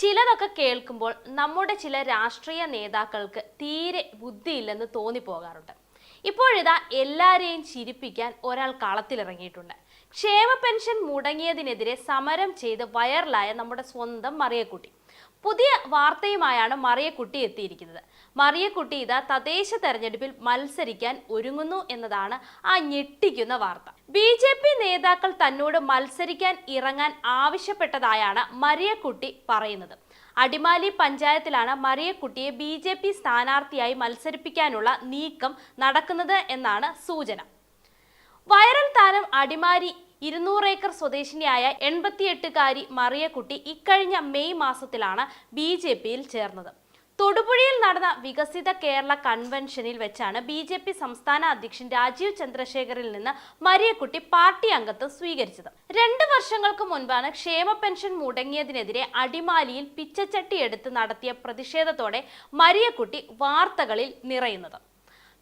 ചിലതൊക്കെ കേൾക്കുമ്പോൾ നമ്മുടെ ചില രാഷ്ട്രീയ നേതാക്കൾക്ക് തീരെ ബുദ്ധിയില്ലെന്ന് തോന്നിപ്പോകാറുണ്ട്. ഇപ്പോഴിതാ എല്ലാരെയും ചിരിപ്പിക്കാൻ ഒരാൾ കളത്തിലിറങ്ങിയിട്ടുണ്ട്. ക്ഷേമ പെൻഷൻ മുടങ്ങിയതിനെതിരെ സമരം ചെയ്ത് വൈറലായ നമ്മുടെ സ്വന്തം മറിയക്കുട്ടി. പുതിയ വാർത്തയുമായാണ് മറിയക്കുട്ടി എത്തിയിരിക്കുന്നത്. മറിയക്കുട്ടി ഇതാ തദ്ദേശ തെരഞ്ഞെടുപ്പിൽ മത്സരിക്കാൻ ഒരുങ്ങുന്നു എന്നതാണ് ആ ഞെട്ടിക്കുന്ന വാർത്ത. ബി ജെ പി നേതാക്കൾ തന്നോട് മത്സരിക്കാൻ ഇറങ്ങാൻ ആവശ്യപ്പെട്ടതായാണ് മറിയക്കുട്ടി പറയുന്നത്. അടിമാലി പഞ്ചായത്തിലാണ് മറിയക്കുട്ടിയെ ബി ജെ പി സ്ഥാനാർത്ഥിയായി മത്സരിപ്പിക്കാനുള്ള നീക്കം നടക്കുന്നത് എന്നാണ് സൂചന. വൈറൽ താരം അടിമാലി ഇരുന്നൂറ് ഏക്കർ സ്വദേശിനിയായ എൺപത്തിയെട്ടുകാരി മറിയക്കുട്ടി ഇക്കഴിഞ്ഞ മെയ് മാസത്തിലാണ് ബി ജെ പിയിൽ ചേർന്നത്. തൊടുപുഴയിൽ നടന്ന വികസിത കേരള കൺവെൻഷനിൽ വെച്ചാണ് ബി ജെ പി സംസ്ഥാന അധ്യക്ഷൻ രാജീവ് ചന്ദ്രശേഖറിൽ നിന്ന് മരിയക്കുട്ടി പാർട്ടി അംഗത്വം സ്വീകരിച്ചത്. രണ്ട് വർഷങ്ങൾക്ക് മുൻപാണ് ക്ഷേമ പെൻഷൻ മുടങ്ങിയതിനെതിരെ അടിമാലിയിൽ പിച്ചച്ചട്ടി എടുത്ത് നടത്തിയ പ്രതിഷേധത്തോടെ മരിയക്കുട്ടി വാർത്തകളിൽ നിറയുന്നത്.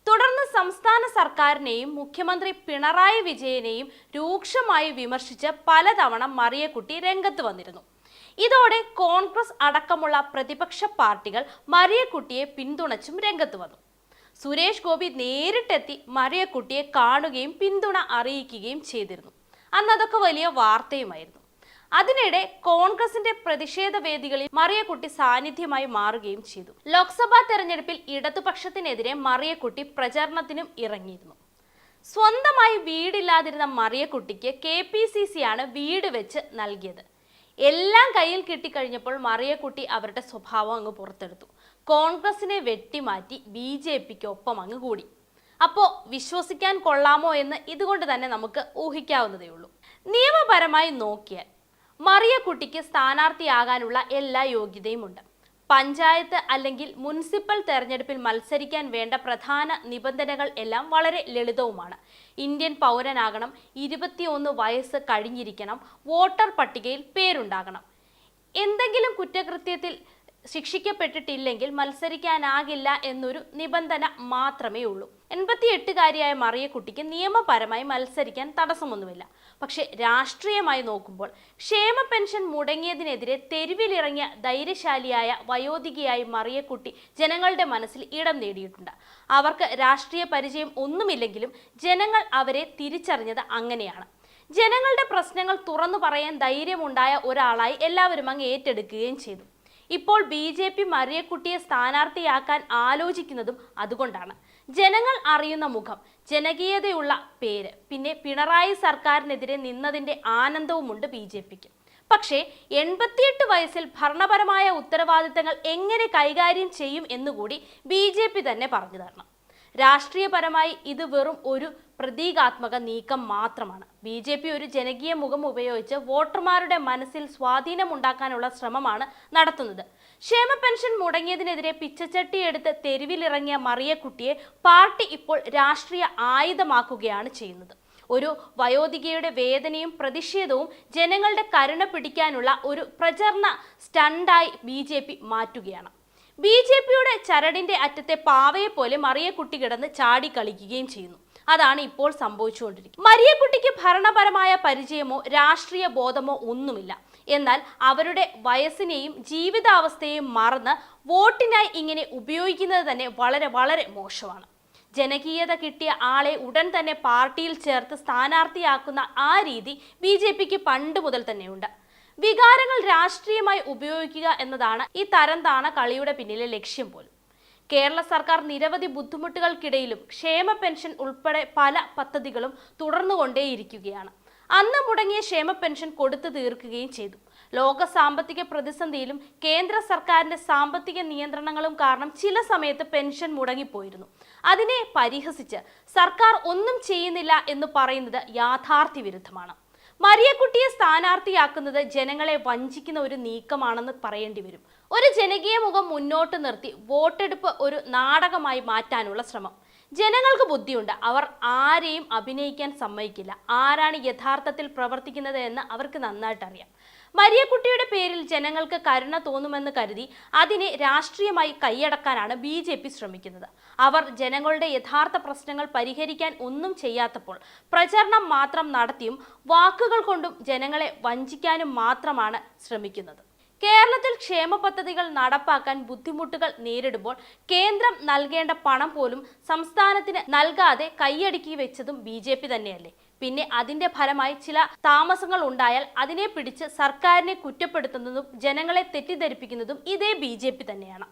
തുടർന്ന് സംസ്ഥാന സർക്കാരിനെയും മുഖ്യമന്ത്രി പിണറായി വിജയനെയും രൂക്ഷമായി വിമർശിച്ച് പലതവണ മറിയക്കുട്ടി രംഗത്ത് വന്നിരുന്നു. ഇതോടെ കോൺഗ്രസ് അടക്കമുള്ള പ്രതിപക്ഷ പാർട്ടികൾ മറിയക്കുട്ടിയെ പിന്തുണച്ചും രംഗത്ത് വന്നു. സുരേഷ് ഗോപി നേരിട്ടെത്തി മറിയക്കുട്ടിയെ കാണുകയും പിന്തുണ അറിയിക്കുകയും ചെയ്തിരുന്നു. അന്നതൊക്കെ വലിയ വാർത്തയുമായിരുന്നു. അതിനിടെ കോൺഗ്രസിന്റെ പ്രതിഷേധ വേദികളിൽ മറിയക്കുട്ടി സാന്നിധ്യമായി മാറുകയും ചെയ്തു. ലോക്സഭാ തെരഞ്ഞെടുപ്പിൽ ഇടതുപക്ഷത്തിനെതിരെ മറിയക്കുട്ടി പ്രചരണത്തിനും ഇറങ്ങിയിരുന്നു. സ്വന്തമായി വീടില്ലാതിരുന്ന മറിയക്കുട്ടിക്ക് കെ പി സി സി ആണ് വീട് വെച്ച് നൽകിയത്. എല്ലാം കയ്യിൽ കിട്ടിക്കഴിഞ്ഞപ്പോൾ മറിയക്കുട്ടി അവരുടെ സ്വഭാവം അങ്ങ് പുറത്തെടുത്തു. കോൺഗ്രസിനെ വെട്ടിമാറ്റി ബി ജെ പിക്ക് ഒപ്പം അങ്ങ് കൂടി. അപ്പോൾ വിശ്വസിക്കാൻ കൊള്ളാമോ എന്ന് ഇതുകൊണ്ട് തന്നെ നമുക്ക് ഊഹിക്കാവുന്നതേ ഉള്ളൂ നിയമപരമായി നോക്കിയാൽ മറിയക്കുട്ടിക്ക് സ്ഥാനാർത്ഥിയാകാനുള്ള എല്ലാ യോഗ്യതയുമുണ്ട്. പഞ്ചായത്ത് അല്ലെങ്കിൽ മുനിസിപ്പൽ തെരഞ്ഞെടുപ്പിൽ മത്സരിക്കാൻ വേണ്ട പ്രധാന നിബന്ധനകൾ എല്ലാം വളരെ ലളിതവുമാണ്. ഇന്ത്യൻ പൗരനാകണം ഇരുപത്തിയൊന്ന് വയസ്സ് കഴിഞ്ഞിരിക്കണം വോട്ടർ പട്ടികയിൽ പേരുണ്ടാകണം. എന്തെങ്കിലും കുറ്റകൃത്യത്തിൽ ശിക്ഷിക്കപ്പെട്ടിട്ടില്ലെങ്കിൽ മത്സരിക്കാനാകില്ല എന്നൊരു നിബന്ധന മാത്രമേ ഉള്ളൂ. എൺപത്തി എട്ടുകാരിയായ മറിയക്കുട്ടിക്ക് നിയമപരമായി മത്സരിക്കാൻ തടസ്സമൊന്നുമില്ല. പക്ഷെ രാഷ്ട്രീയമായി നോക്കുമ്പോൾ ക്ഷേമ പെൻഷൻ മുടങ്ങിയതിനെതിരെ തെരുവിലിറങ്ങിയ ധൈര്യശാലിയായ വയോധികയായി മറിയക്കുട്ടി ജനങ്ങളുടെ മനസ്സിൽ ഇടം നേടിയിട്ടുണ്ട്. അവർക്ക് രാഷ്ട്രീയ പരിചയം ഒന്നുമില്ലെങ്കിലും ജനങ്ങൾ അവരെ തിരിച്ചറിഞ്ഞത് അങ്ങനെയാണ്. ജനങ്ങളുടെ പ്രശ്നങ്ങൾ തുറന്നു പറയാൻ ധൈര്യമുണ്ടായ ഒരാളായി എല്ലാവരും അങ്ങ് ഏറ്റെടുക്കുകയും ചെയ്തു. ഇപ്പോൾ ബി ജെ പി മറിയക്കുട്ടിയെ സ്ഥാനാർത്ഥിയാക്കാൻ ആലോചിക്കുന്നതും അതുകൊണ്ടാണ്. ജനങ്ങൾ അറിയുന്ന മുഖം ജനകീയതയുള്ള പേര് പിന്നെ പിണറായി സർക്കാരിനെതിരെ നിന്നതിന്റെ ആനന്ദവുമുണ്ട് ബി ജെ പിക്ക്. പക്ഷേ എൺപത്തിയെട്ട് വയസ്സിൽ ഭരണപരമായ ഉത്തരവാദിത്തങ്ങൾ എങ്ങനെ കൈകാര്യം ചെയ്യും എന്നുകൂടി ബി ജെ പി തന്നെ പറഞ്ഞു തരണം. രാഷ്ട്രീയപരമായി ഇത് വെറും ഒരു പ്രതീകാത്മക നീക്കം മാത്രമാണ്. ബി ജെ പി ഒരു ജനകീയ മുഖം ഉപയോഗിച്ച് വോട്ടർമാരുടെ മനസ്സിൽ സ്വാധീനമുണ്ടാക്കാനുള്ള ശ്രമമാണ് നടത്തുന്നത്. ക്ഷേമ പെൻഷൻ മുടങ്ങിയതിനെതിരെ പിച്ചച്ചട്ടിയെടുത്ത് തെരുവിലിറങ്ങിയ മറിയക്കുട്ടിയെ പാർട്ടി ഇപ്പോൾ രാഷ്ട്രീയ ആയുധമാക്കുകയാണ് ചെയ്യുന്നത്. ഒരു വയോധികയുടെ വേദനയും പ്രതിഷേധവും ജനങ്ങളുടെ കരുണ പിടിക്കാനുള്ള ഒരു പ്രചരണ സ്റ്റണ്ടായി ബി ജെ പി മാറ്റുകയാണ്. ബി ജെ പിയുടെ ചരടിന്റെ അറ്റത്തെ പാവയെ പോലെ മറിയക്കുട്ടി കിടന്ന് ചാടി കളിക്കുകയും ചെയ്യുന്നു. അതാണ് ഇപ്പോൾ സംഭവിച്ചുകൊണ്ടിരിക്കുന്നത്. മരിയക്കുട്ടിക്ക് ഭരണപരമായ പരിചയമോ രാഷ്ട്രീയ ബോധമോ ഒന്നുമില്ല. എന്നാൽ അവരുടെ വയസ്സിനെയും ജീവിതാവസ്ഥയെയും മറന്ന് വോട്ടിനായി ഇങ്ങനെ ഉപയോഗിക്കുന്നത് തന്നെ വളരെ വളരെ മോശമാണ്. ജനകീയത കിട്ടിയ ആളെ ഉടൻ തന്നെ പാർട്ടിയിൽ ചേർത്ത് സ്ഥാനാർത്ഥിയാക്കുന്ന ആ രീതി ബി ജെ പിക്ക് പണ്ട് മുതൽ തന്നെയുണ്ട്. വികാരങ്ങൾ രാഷ്ട്രീയമായി ഉപയോഗിക്കുക എന്നതാണ് ഈ തരം താണ കളിയുടെ പിന്നിലെ ലക്ഷ്യം പോലും. കേരള സർക്കാർ നിരവധി ബുദ്ധിമുട്ടുകൾക്കിടയിലും ക്ഷേമ പെൻഷൻ ഉൾപ്പെടെ പല പദ്ധതികളും തുടർന്നുകൊണ്ടേയിരിക്കുകയാണ്. അന്ന് മുടങ്ങിയ ക്ഷേമ പെൻഷൻ കൊടുത്തു തീർക്കുകയും ചെയ്തു. ലോക സാമ്പത്തിക പ്രതിസന്ധിയിലും കേന്ദ്ര സർക്കാരിന്റെ സാമ്പത്തിക നിയന്ത്രണങ്ങളും കാരണം ചില സമയത്ത് പെൻഷൻ മുടങ്ങിപ്പോയിരുന്നു. അതിനെ പരിഹസിച്ച് സർക്കാർ ഒന്നും ചെയ്യുന്നില്ല എന്ന് പറയുന്നത് യാഥാർത്ഥ്യ വിരുദ്ധമാണ് മറിയക്കുട്ടിയെ സ്ഥാനാർത്ഥിയാക്കുന്നത് ജനങ്ങളെ വഞ്ചിക്കുന്ന ഒരു നീക്കമാണെന്ന് പറയേണ്ടി വരും. ഒരു ജനകീയ മുഖം മുന്നോട്ട് നിർത്തി വോട്ടെടുപ്പ് ഒരു നാടകമായി മാറ്റാനുള്ള ശ്രമം. ജനങ്ങൾക്ക് ബുദ്ധിയുണ്ട്. അവർ ആരെയും അഭിനയിക്കാൻ സമ്മതിക്കില്ല. ആരാണ് യഥാർത്ഥത്തിൽ പ്രവർത്തിക്കുന്നത് എന്ന് അവർക്ക് നന്നായിട്ട് അറിയാം മരിയക്കുട്ടിയുടെ പേരിൽ ജനങ്ങൾക്ക് കരുണ തോന്നുമെന്ന് കരുതി അതിനെ രാഷ്ട്രീയമായി കൈയടക്കാനാണ് ബി ജെ പി ശ്രമിക്കുന്നത്. അവർ ജനങ്ങളുടെ യഥാർത്ഥ പ്രശ്നങ്ങൾ പരിഹരിക്കാൻ ഒന്നും ചെയ്യാത്തപ്പോൾ പ്രചരണം മാത്രം നടത്തിയും വാക്കുകൾ കൊണ്ടും ജനങ്ങളെ വഞ്ചിക്കാനും മാത്രമാണ് ശ്രമിക്കുന്നത്. കേരളത്തിൽ ക്ഷേമ പദ്ധതികൾ നടപ്പാക്കാൻ ബുദ്ധിമുട്ടുകൾ നേരിടുമ്പോൾ കേന്ദ്രം നൽകേണ്ട പണം പോലും സംസ്ഥാനത്തിന് നൽകാതെ കൈയടുക്കി വെച്ചതും ബി ജെ പി തന്നെയല്ലേ? പിന്നെ അതിന്റെ ഫലമായി ചില താമസങ്ങൾ ഉണ്ടായാൽ അതിനെ പിടിച്ച് സർക്കാരിനെ കുറ്റപ്പെടുത്തുന്നതും ജനങ്ങളെ തെറ്റിദ്ധരിപ്പിക്കുന്നതും ഇതേ ബി ജെ പി തന്നെയാണ്.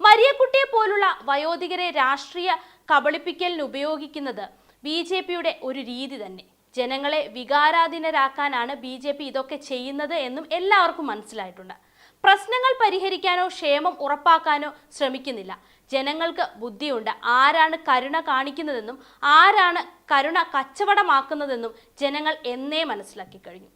മരിയക്കുട്ടിയെ പോലുള്ള വയോധികരെ രാഷ്ട്രീയ കബളിപ്പിക്കലിന് ഉപയോഗിക്കുന്നത് ബി ജെ പിയുടെ ഒരു രീതി തന്നെ. ജനങ്ങളെ വികാരാധീനരാക്കാനാണ് ബി ജെ പി ഇതൊക്കെ ചെയ്യുന്നത് എന്നും എല്ലാവർക്കും മനസ്സിലായിട്ടുണ്ട്. പ്രശ്നങ്ങൾ പരിഹരിക്കാനോ ക്ഷേമം ഉറപ്പാക്കാനോ ശ്രമിക്കുന്നില്ല. ജനങ്ങൾക്ക് ബുദ്ധിയുണ്ട്. ആരാണ് കരുണ കാണിക്കുന്നതെന്നും ആരാണ് കരുണ കച്ചവടമാക്കുന്നതെന്നും ജനങ്ങൾ എന്നേ മനസ്സിലാക്കി കഴിഞ്ഞു